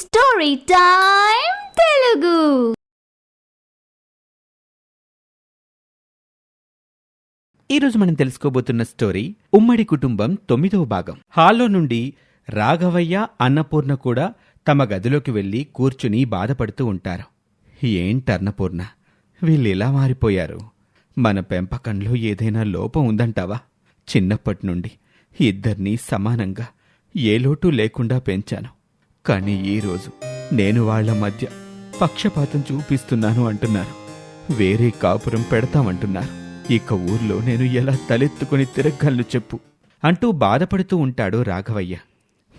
Story time Telugu ఈరోజు మనం తెలుసుకోబోతున్న story ఉమ్మడి కుటుంబం తొమ్మిదవ భాగం. హాల్లో నుండి రాఘవయ్య అన్నపూర్ణ కూడా తమ గదిలోకి వెళ్ళి కూర్చుని బాధపడుతూ ఉంటారు. ఏంటి అన్నపూర్ణ వీళ్ళిలా మారిపోయారు? మన పెంపకంలో ఏదైనా లోపం ఉందంటావా? చిన్నప్పటి నుండి ఇద్దర్నీ సమానంగా ఏ లోటు లేకుండా పెంచాను. కానీ ఈరోజు నేను వాళ్ళ మధ్య పక్షపాతం చూపిస్తున్నాను అంటున్నారు. వేరే కాపురం పెడతామంటున్నారు. ఇక ఊర్లో నేను ఎలా తలెత్తుకుని తిరగలను చెప్పు అంటూ బాధపడుతూ ఉంటాడు రాఘవయ్య.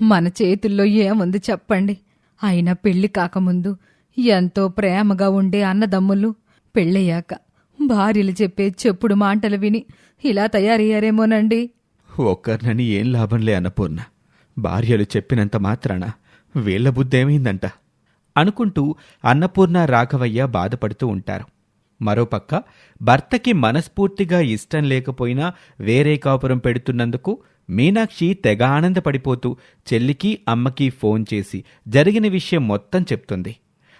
మన చేతుల్లో ఏముంది చెప్పండి. అయినా పెళ్ళి కాకముందు ఎంతో ప్రేమగా ఉండే అన్నదమ్ములు పెళ్ళయ్యాక భార్యలు చెప్పే చెప్పుడు మాటలు విని ఇలా తయారయ్యారేమోనండి. ఒక్కరినని ఏం లాభంలే అన్నపూర్ణ. భార్యలు చెప్పినంత మాత్రాన వీళ్ళ బుద్ధేమైందంట? అనుకుంటూ అన్నపూర్ణ రాఘవయ్య బాధపడుతూ ఉంటారు. మరోపక్క భర్తకి మనస్ఫూర్తిగా ఇష్టం లేకపోయినా వేరే కాపురం పెడుతున్నందుకు మీనాక్షి తెగ ఆనందపడిపోతూ చెల్లికి అమ్మకి ఫోన్ చేసి జరిగిన విషయం మొత్తం చెప్తుంది.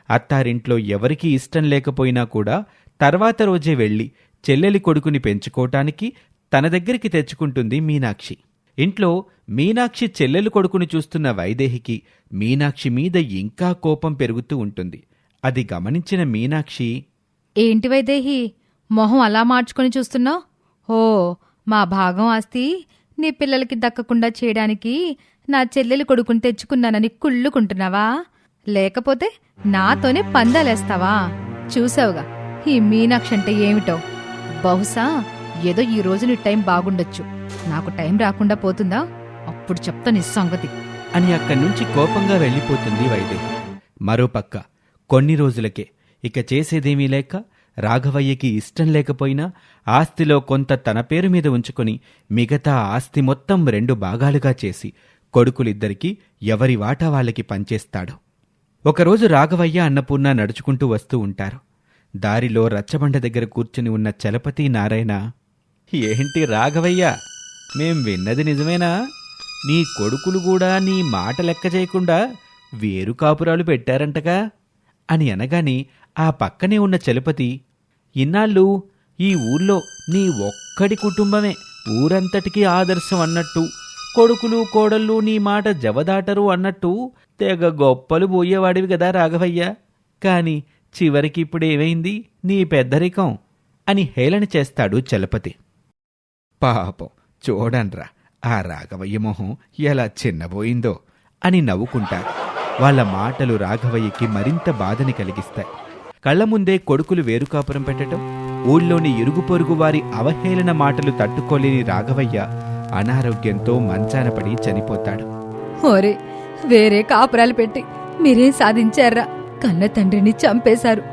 అత్తారింట్లో ఎవరికీ ఇష్టం లేకపోయినా కూడా తర్వాత రోజే వెళ్ళి చెల్లెలి కొడుకుని పెంచుకోవటానికి తన దగ్గరికి తెచ్చుకుంటుంది మీనాక్షి. ఇంట్లో మీనాక్షి చెల్లెలు కొడుకుని చూస్తున్న వైదేహికి మీనాక్షి మీద ఇంకా కోపం పెరుగుతూ ఉంటుంది. అది గమనించిన మీనాక్షి ఏంటి వైదేహి మొహం అలా మార్చుకొని చూస్తున్నావు? ఓ మా భాగం ఆస్తి నీ పిల్లలకి దక్కకుండా చేయడానికి నా చెల్లెలు కొడుకుని తెచ్చుకున్నానని కుళ్ళుకుంటున్నావా? లేకపోతే నాతోనే పందాలేస్తావా? చూసావుగా ఈ మీనాక్షి అంటే ఏమిటో? బహుశా ఏదో ఈ రోజు నీ టైం బాగుండొచ్చు. నాకు టైం రాకుండా పోతుందా? అప్పుడు చెప్తా నీ సంగతి. అని అక్కడి నుంచి కోపంగా వెళ్ళిపోతుంది వైదేహి మరోపక్క కొన్ని రోజులకే ఇక చేసేదేమీ లేక రాఘవయ్యకి ఇష్టం లేకపోయినా ఆస్తిలో కొంత తన పేరు మీద ఉంచుకొని మిగతా ఆస్తి మొత్తం రెండు భాగాలుగా చేసి కొడుకులిద్దరికీ ఎవరి వాటా వాళ్ళకి పంచేస్తాడు. ఒకరోజు రాఘవయ్య అన్నపూర్ణ నడుచుకుంటూ వస్తూ ఉంటారు. దారిలో రచ్చబండ దగ్గర కూర్చుని ఉన్న చలపతి నారాయణ ఏంటి రాఘవయ్య? మేం విన్నది నిజమేనా? నీ కొడుకులు కూడా నీ మాట లెక్క చేయకుండా వేరు కాపురాలు పెట్టారంటగా? అని అనగాని ఆ పక్కనే ఉన్న చలపతి ఇన్నాళ్ళు ఈ ఊర్లో నీ ఒక్కడి కుటుంబమే ఊరంతటికీ ఆదర్శం అన్నట్టు కొడుకులు కోడళ్ళు నీ మాట జవదాటరు అన్నట్టు తెగ గొప్పలు పోయేవాడివి కదా రాఘవయ్య. కాని చివరికి ఇప్పుడేమైంది నీ పెద్దరికం అని హేళన చేస్తాడు చలపతి. పాపం చూడండ్రా ఆ రాఘవయ్య మొహం ఎలా చిన్నబోయిందో అని నవ్వుకుంటారు వాళ్ళ మాటలు రాఘవయ్యకి మరింత బాధని కలిగిస్తాయి. కళ్ళ ముందే కొడుకులు వేరుకాపురం పెట్టడం ఊళ్ళోని ఇరుగు పొరుగు వారి అవహేళన మాటలు తట్టుకోలేని రాఘవయ్య అనారోగ్యంతో మంచాన పడి చనిపోతాడు. ఓరే వేరే కాపురాలు పెట్టి మీరేం సాధించారా? కన్న తండ్రిని చంపేశారు.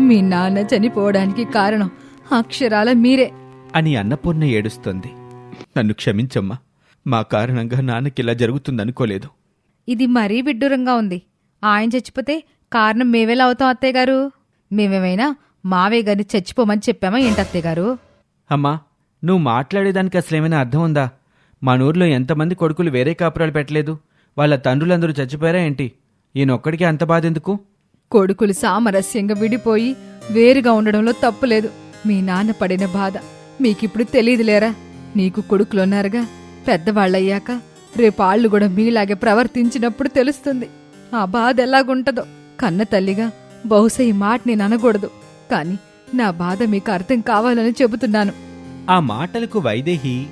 మీ నాన్న చనిపోవడానికి కారణం అక్షరాల మీరే. అని అన్నపూర్ణ ఏడుస్తుంది. నన్ను క్షమించమ్మా. మా కారణంగా నాన్నకిలా జరుగుతుందనుకోలేదు. ఇది మరీ విడ్డూరంగా ఉంది. ఆయన చచ్చిపోతే కారణం మేవేలా అవుతాం అత్తయ్య గారు మేమేమైనా మావే గారిని చచ్చిపోమని చెప్పామా ఏంటి అత్తయ్య గారు అమ్మా నువ్వు మాట్లాడేదానికి అసలేమైనా అర్థం ఉందా? మన ఊర్లో ఎంతమంది కొడుకులు వేరే కాపురాలు పెట్టలేదు? వాళ్ళ తండ్రులందరూ చచ్చిపోయారా ఏంటి? ఈయనొక్కడికి అంత బాధ ఎందుకు? కొడుకులు సామరస్యంగా విడిపోయి వేరుగా ఉండడంలో తప్పులేదు మీ నాన్న పడిన బాధ. మీకిప్పుడు తెలియదులేరా నీకు కొడుకులున్నారుగా. పెద్దవాళ్ళయ్యాక రేపాళ్ళు కూడా మీలాగే ప్రవర్తించినప్పుడు తెలుస్తుంది. ఆ బాధ ఎలాగుంటదో. కన్న తల్లిగా బహుశా ఈ మాట నేను అనకూడదు. కాని నా బాధ మీకు అర్థం కావాలని చెబుతున్నాను. ఆ మాటలకు వైదేహి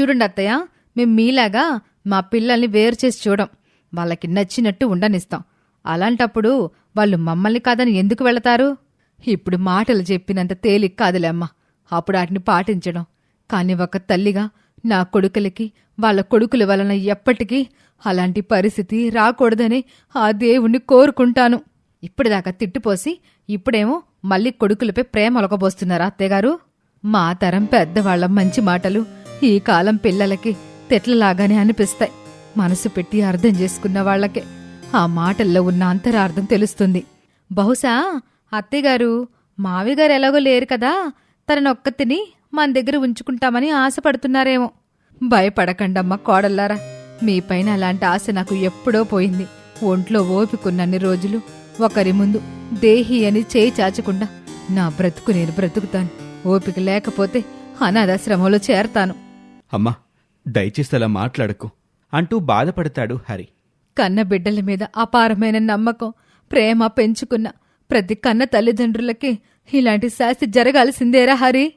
చూడండి అత్తయ్య మేం మీలాగా మా పిల్లల్ని వేరు చేసి చూడం. వాళ్ళకి నచ్చినట్టు ఉండనిస్తాం. అలాంటప్పుడు వాళ్ళు మమ్మల్ని కాదని ఎందుకు వెళతారు? ఇప్పుడు మాటలు చెప్పినంత తేలిక కాదులే అమ్మా. అప్పుడు వాటిని పాటించడం. కాని ఒక తల్లిగా నా కొడుకులకి వాళ్ళ కొడుకుల వలన ఎప్పటికీ అలాంటి పరిస్థితి రాకూడదని ఆ దేవుణ్ణి కోరుకుంటాను. ఇప్పటిదాకా తిట్టుపోసి ఇప్పుడేమో మళ్ళీ కొడుకులపై ప్రేమ ఒలకబోస్తున్నారా అత్తయ్యగారు? మా తరం పెద్దవాళ్ళ మంచి మాటలు ఈ కాలం పిల్లలకి తెట్లలాగానే అనిపిస్తాయి. మనసు పెట్టి అర్థం చేసుకున్న వాళ్ళకే ఆ మాటల్లో ఉన్న అంతరార్థం తెలుస్తుంది. బహుశా అత్తయ్యగారు మావిగారు ఎలాగో లేరు కదా? తననొక్కతిని మన దగ్గర ఉంచుకుంటామని ఆశపడుతున్నారేమో. భయపడకండమ్మా కోడల్లారా. మీపైన అలాంటి ఆశ నాకు ఎప్పుడో పోయింది. ఒంట్లో ఓపికన్నన్ని రోజులు ఒకరి ముందు దేహి అని చేయి చాచకుండా నా బ్రతుకు నేను బ్రతుకుతాను. ఓపిక లేకపోతే అనాథాశ్రమంలో చేరతాను. అమ్మా దయచేసి అలా మాట్లాడకు. అంటూ బాధపడతాడు హరి. కన్న బిడ్డల మీద అపారమైన నమ్మకం ప్రేమ పెంచుకున్న ప్రతి కన్న తల్లిదండ్రులకి ఇలాంటి శాస్తి జరగాల్సిందేరా హరి?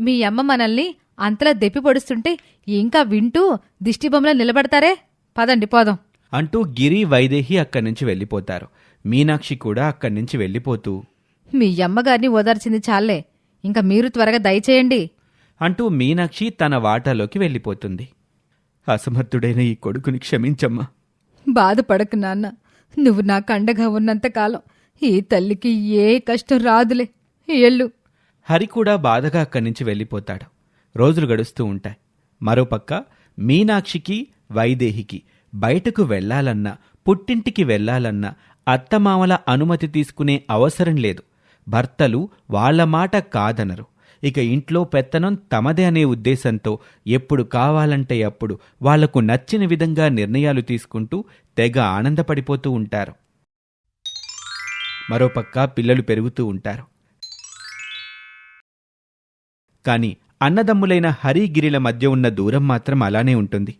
మీ అమ్మ మనల్ని అంతలా దెప్పి పొడుస్తుంటే ఇంకా వింటూ దిష్టిబొమ్మలా నిలబడతారే? పదండి పోదాం. అంటూ గిరి వైదేహి అక్కడి నుంచి వెళ్ళిపోతారు. మీనాక్షి కూడా అక్కడి నుంచి వెళ్ళిపోతూ మీ అమ్మగారిని ఓదార్చింది చాలే. ఇంకా మీరు త్వరగా దయచేయండి. అంటూ మీనాక్షి తన వాటాలోకి వెళ్ళిపోతుంది. అసమర్థుడైన ఈ కొడుకుని క్షమించమ్మా. బాధపడకు నాన్న. నువ్వు నా కండగా ఉన్నంతకాలం ఈ తల్లికి ఏ కష్టం రాదులే. ఎల్లు. హరి కూడా బాధగా అక్కడి నుంచి వెళ్ళిపోతాడు. రోజులు గడుస్తూ ఉంటాయి. మరోపక్క మీనాక్షికి వైదేహికి బయటకు వెళ్ళాలన్నా పుట్టింటికి వెళ్ళాలన్నా అత్తమామల అనుమతి తీసుకునే అవసరం లేదు. భర్తలు వాళ్ళ మాట కాదనరు. ఇక ఇంట్లో పెత్తనం తమదే అనే ఉద్దేశంతో ఎప్పుడు కావాలంటే అప్పుడు వాళ్ళకు నచ్చిన విధంగా నిర్ణయాలు తీసుకుంటూ తెగ ఆనందపడిపోతూ ఉంటారు. మరోపక్క పిల్లలు పెరుగుతూ ఉంటారు. కాని అన్నదమ్ములైన హరి గిరిల మధ్య ఉన్న దూరం మాత్రం అలానే ఉంటుంది.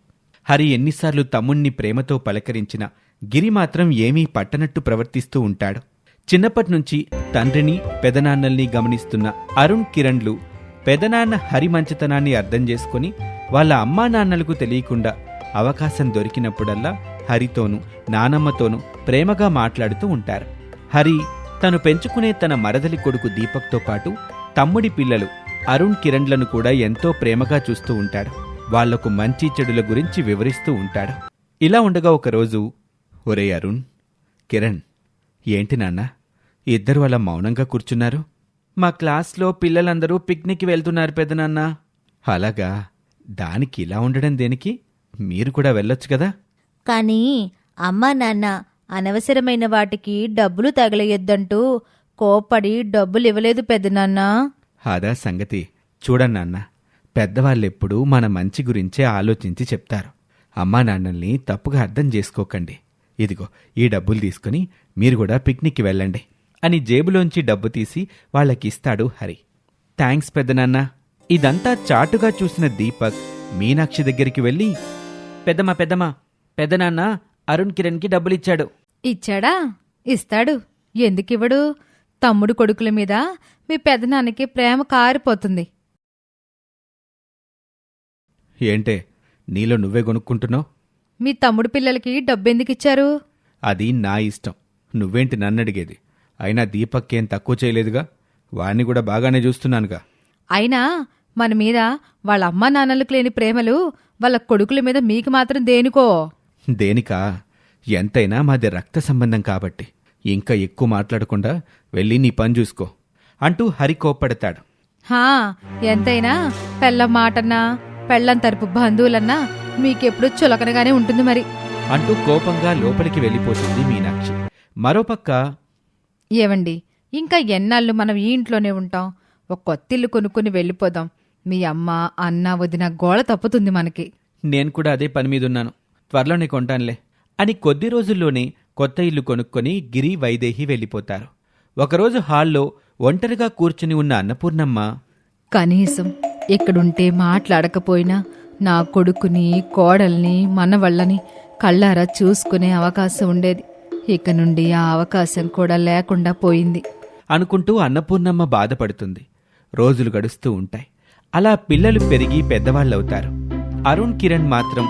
హరి ఎన్నిసార్లు తమ్ముణ్ణి ప్రేమతో పలకరించినా గిరి మాత్రం ఏమీ పట్టనట్టు ప్రవర్తిస్తూ ఉంటాడు. చిన్నప్పటినుంచి తండ్రిని పెదనాన్నల్ని గమనిస్తున్న అరుణ్ కిరణ్లు పెదనాన్న హరి మంచితనాన్ని అర్థం చేసుకుని వాళ్ళ అమ్మా నాన్నలకు తెలియకుండా అవకాశం దొరికినప్పుడల్లా హరితోనూ నానమ్మతోనూ ప్రేమగా మాట్లాడుతూ ఉంటారు. హరి తను పెంచుకునే తన మరదలి కొడుకు దీపక్తో పాటు తమ్ముడి పిల్లలు అరుణ్ కిరణ్లను కూడా ఎంతో ప్రేమగా చూస్తూ ఉంటాడు. వాళ్ళకు మంచి చెడుల గురించి వివరిస్తూ ఉంటాడు. ఇలా ఉండగా ఒకరోజు ఒరే అరుణ్ కిరణ్ ఏంటి నాన్న? ఇద్దరు అలా మౌనంగా కూర్చున్నారు? మా క్లాస్లో పిల్లలందరూ పిక్నిక్ వెళ్తున్నారు పెదనాన్న అలాగా? దానికి ఇలా ఉండడం దేనికి? మీరు కూడా వెళ్ళొచ్చు కదా? కానీ అమ్మా నాన్న అనవసరమైన వాటికి డబ్బులు తగలయ్యొద్దంటూ కోపడి డబ్బులు ఇవ్వలేదు పెద్దనాన్న అదా సంగతి చూడన్నాన్న పెద్దవాళ్ళెప్పుడూ మన మంచి గురించే ఆలోచించి చెప్తారు. అమ్మా నాన్నల్ని తప్పుగా అర్థం చేసుకోకండి. ఇదిగో ఈ డబ్బులు తీసుకుని మీరు కూడా పిక్నిక్కి వెళ్ళండి అని జేబులోంచి డబ్బు తీసి వాళ్ళకిస్తాడు హరి. థ్యాంక్స్ పెద్దనాన్న ఇదంతా చాటుగా చూసిన దీపక్ మీనాక్షి దగ్గరికి వెళ్ళి పెద్దమ్మ పెద్దమ్మ పెద్దనాన్న అరుణ్ కిరణ్కి డబ్బులిచ్చాడు. ఇచ్చాడా? ఇస్తాడు. ఎందుకివ్వడు? తమ్ముడు కొడుకుల మీద మీ పెదనాన్నకి ప్రేమ కారిపోతుంది. ఏంటే నీలో నువ్వే కొనుక్కుంటున్నావు మీ తమ్ముడు పిల్లలకి డబ్బెందుకిచ్చారు? అది నా ఇష్టం. నువ్వేంటి నన్నడిగేది? అయినా దీపక్ ఏం తక్కువ చేయలేదుగా? వాణ్ణి కూడా బాగానే చూస్తున్నానుగా. అయినా మన మీద వాళ్ళ అమ్మా నాన్నలకు లేని ప్రేమలు వాళ్ళ కొడుకుల మీద మీకు మాత్రం దేనికో? దేనికా? ఎంతైనా మాది రక్త సంబంధం కాబట్టి. ఇంకా ఎక్కువ మాట్లాడకుండా వెళ్ళి నీ పని చూసుకో అంటూ హరి కోప్పడతాడు. హా ఎంతైనా పెళ్ళం మాటన్నా పెళ్ళం తరపు బంధువులన్నా మీకెప్పుడు చులకనగానే ఉంటుంది మరి. అంటూ కోపంగా లోపలికి వెళ్ళిపోతుంది మీనాక్షి. మరోపక్క ఏవండి ఇంకా ఎన్నాళ్ళు మనం ఈ ఇంట్లోనే ఉంటాం? ఒక కొత్తిల్లు కొనుక్కుని వెళ్ళిపోదాం. మీ అమ్మ అన్న వదిన గోళ తప్పుతుంది మనకి. నేను కూడా అదే పని మీద ఉన్నాను త్వరలోనే కొంటానులే. అని కొద్ది రోజుల్లోనే కొత్త ఇల్లు కొనుక్కొని గిరి వైదేహి వెళ్ళిపోతారు. ఒకరోజు హాల్లో ఒంటరిగా కూర్చుని ఉన్న అన్నపూర్ణమ్మ కనీసం ఇక్కడుంటే మాట్లాడకపోయినా నా కొడుకుని కోడల్ని మనవళ్ళని కళ్ళారా చూసుకునే అవకాశం ఉండేది. ఇక నుండి ఆ అవకాశం కూడా లేకుండా పోయింది. అనుకుంటూ అన్నపూర్ణమ్మ బాధపడుతుంది. రోజులు గడుస్తూ ఉంటాయి. అలా పిల్లలు పెరిగి పెద్దవాళ్ళవుతారు. అరుణ్ కిరణ్ మాత్రం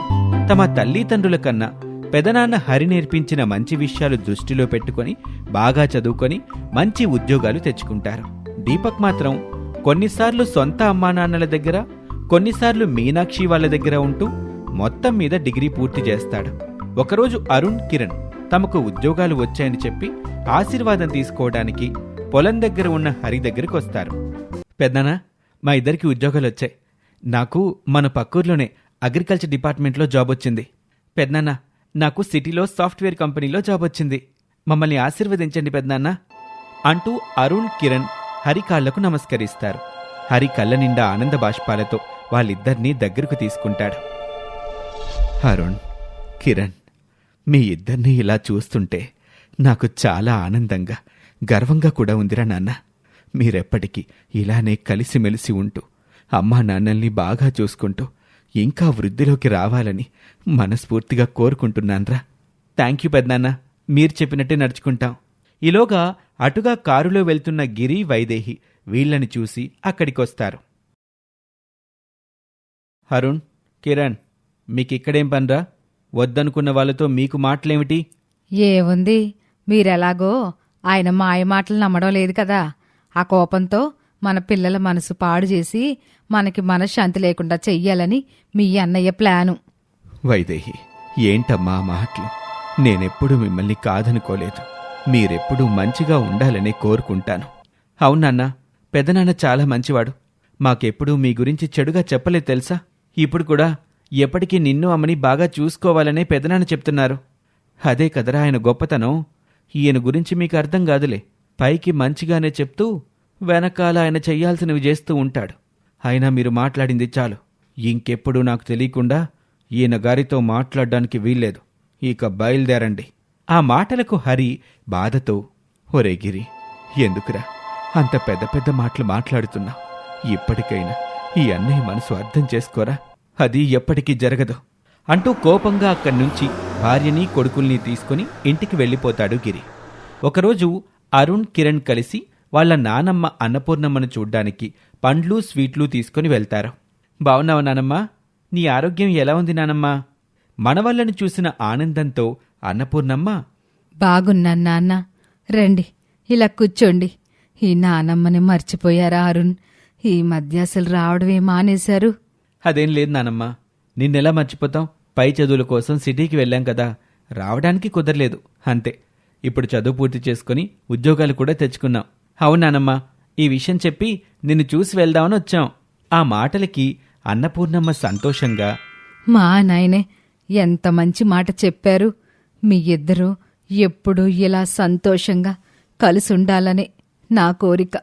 తమ తల్లిదండ్రుల కన్నా పెదనాన్న హరి నేర్పించిన మంచి విషయాలు దృష్టిలో పెట్టుకొని బాగా చదువుకొని మంచి ఉద్యోగాలు తెచ్చుకుంటారు. దీపక్ మాత్రం కొన్నిసార్లు సొంత అమ్మానాన్నల దగ్గర కొన్నిసార్లు మీనాక్షి వాళ్ళ దగ్గర ఉంటూ మొత్తం మీద డిగ్రీ పూర్తి చేస్తాడు. ఒకరోజు అరుణ్ కిరణ్ తమకు ఉద్యోగాలు వచ్చాయని చెప్పి ఆశీర్వాదం తీసుకోవడానికి పొలం దగ్గర ఉన్న హరి దగ్గరికి వస్తారు. పెద్దనా మా ఇద్దరికి ఉద్యోగాలు వచ్చాయి. నాకు మన పక్కూర్లోనే అగ్రికల్చర్ డిపార్ట్మెంట్లో జాబ్ వచ్చింది. పెద్దనా నాకు సిటీలో సాఫ్ట్వేర్ కంపెనీలో జాబ్ వచ్చింది. మమ్మల్ని ఆశీర్వదించండి పెద్దనాన్న అంటూ అరుణ్ కిరణ్ హరి కాళ్ళకు నమస్కరిస్తారు. హరి కళ్ళ నిండా ఆనంద బాష్పాలతో వాళ్ళిద్దరినీ దగ్గరకు తీసుకుంటాడు. అరుణ్ కిరణ్ మీ ఇద్దరినీ ఇలా చూస్తుంటే నాకు చాలా ఆనందంగా గర్వంగా కూడా ఉందిరా నాన్న. మీరెప్పటికీ ఇలానే కలిసిమెలిసి ఉంటూ అమ్మా నాన్నల్ని బాగా చూసుకుంటూ ఇంకా వృద్ధిలోకి రావాలని మనస్ఫూర్తిగా కోరుకుంటున్నాన్రా. థ్యాంక్ యూ పెద్దనాన్న. మీరు చెప్పినట్టే నడుచుకుంటాం. ఈలోగా అటుగా కారులో వెళ్తున్న గిరి వైదేహి వీళ్ళని చూసి అక్కడికొస్తారు. అరుణ్ కిరణ్ మీకిక్కడేం పనిరా? వద్దనుకున్న వాళ్ళతో మీకు మాటలేమిటి? ఏముంది? మీరెలాగో ఆయన మాయ మాటలు నమ్మడం లేదు కదా. ఆ కోపంతో మన పిల్లల మనసు పాడు చేసి మనకి మనశ్శాంతి లేకుండా చెయ్యాలని మీ అన్నయ్య ప్లాను. వైదేహి ఏంటమ్మా మాటలు? నేనెప్పుడు మిమ్మల్ని కాదనుకోలేదు. మీరెప్పుడూ మంచిగా ఉండాలని కోరుకుంటాను. అవునన్నా పెదనాన్న చాలా మంచివాడు. మాకెప్పుడూ మీ గురించి చెడుగా చెప్పలేదు తెలుసా? ఇప్పుడు కూడా ఎప్పటికీ నిన్ను అమ్మని బాగా చూసుకోవాలనే పెదనాన్న చెప్తున్నారు. అదే కదరా ఆయన గొప్పతనం. ఈయన గురించి మీకు అర్థం కాదులే. పైకి మంచిగానే చెప్తూ వెనకాల ఆయన చెయ్యాల్సినవి చేస్తూ ఉంటాడు. అయినా మీరు మాట్లాడింది చాలు. ఇంకెప్పుడు నాకు తెలియకుండా ఈయన గారితో మాట్లాడడానికి వీల్లేదు. ఇక బయలుదేరండి. ఆ మాటలకు హరి బాధతో ఒరే గిరి ఎందుకురా? అంత పెద్ద పెద్ద మాటలు మాట్లాడుతున్నా. ఇప్పటికైనా ఈ అన్నయ్య మనసు అర్థం చేసుకోరా? అది ఎప్పటికీ జరగదు. అంటూ కోపంగా అక్కడి నుంచి భార్యని కొడుకుల్ని తీసుకుని ఇంటికి వెళ్ళిపోతాడు గిరి. ఒకరోజు అరుణ్ కిరణ్ కలిసి వాళ్ళ నానమ్మ అన్నపూర్ణమ్మను చూడ్డానికి పండ్లు స్వీట్లు తీసుకుని వెళ్తారు. బావున్నావా నానమ్మ? నీ ఆరోగ్యం ఎలా ఉంది నానమ్మా? మనవళ్ళని చూసిన ఆనందంతో అన్నపూర్ణమ్మ! బాగున్నాను నాన్న. రండి ఇలా కూర్చోండి. ఈ నానమ్మని మర్చిపోయారా అరుణ్? ఈ మధ్య అసలు రావడమే మానేశారు. అదేం లేదు నానమ్మ. నిన్నెలా మర్చిపోతాం? పై చదువుల కోసం సిటీకి వెళ్ళాం కదా. రావడానికి కుదరలేదు. అంతే. ఇప్పుడు చదువు పూర్తి చేసుకుని ఉద్యోగాలు కూడా తెచ్చుకున్నాం. అవును నానమ్మ ఈ విషయం చెప్పి నిన్ను చూసి వెళ్దామని వచ్చాం. ఆ మాటలకి అన్నపూర్ణమ్మ సంతోషంగా మా నాయనే ఎంత మంచి మాట చెప్పారు. మీ ఇద్దరూ ఎప్పుడూ ఇలా సంతోషంగా కలిసి ఉండాలనే నా కోరిక.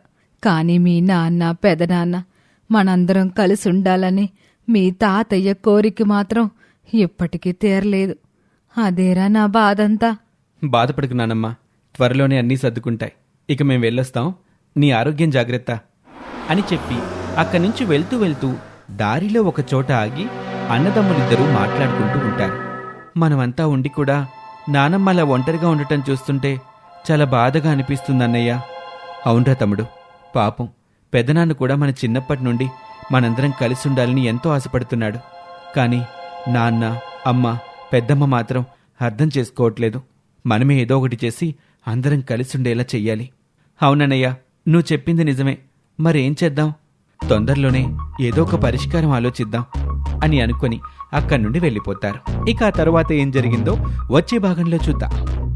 కాని మీ నాన్న పెదనాన్న మనందరం కలిసి ఉండాలని మీ తాతయ్య కోరిక మాత్రం ఇప్పటికీ తీరలేదు. అదేరా నా బాధంతా? బాధపడకు నానమ్మ. త్వరలోనే అన్నీ సర్దుకుంటాయి. ఇక మేం వెళ్ళొస్తాం. నీ ఆరోగ్యం జాగ్రత్త అని చెప్పి అక్కడి నుంచి వెళ్తూ వెళ్తూ దారిలో ఒక చోట ఆగి అన్నదమ్ములిద్దరూ మాట్లాడుకుంటూ ఉంటారు. మనమంతా ఉండి కూడా నానమ్మ అలా ఒంటరిగా ఉండటం చూస్తుంటే చాలా బాధగా అనిపిస్తుంది అన్నయ్య అవునరా తమ్ముడు పాపం పెదనాన్న కూడా మన చిన్నప్పటి నుండి మనందరం కలిసి ఉండాలని ఎంతో ఆశపడుతున్నాడు. కానీ నాన్న అమ్మ పెద్దమ్మ మాత్రం అర్థం చేసుకోవట్లేదు. మనమే ఏదో ఒకటి చేసి అందరం కలిసి ఉండేలా చెయ్యాలి. అవునన్నయ్య నువ్వు చెప్పింది నిజమే. మరేం చేద్దాం? తొందరలోనే ఏదో ఒక పరిష్కారం ఆలోచిద్దాం అని అనుకొని అక్కడి నుండి వెళ్ళిపోతారు. ఇక ఆ తరువాత ఏం జరిగిందో వచ్చే భాగంలో చూద్దాం.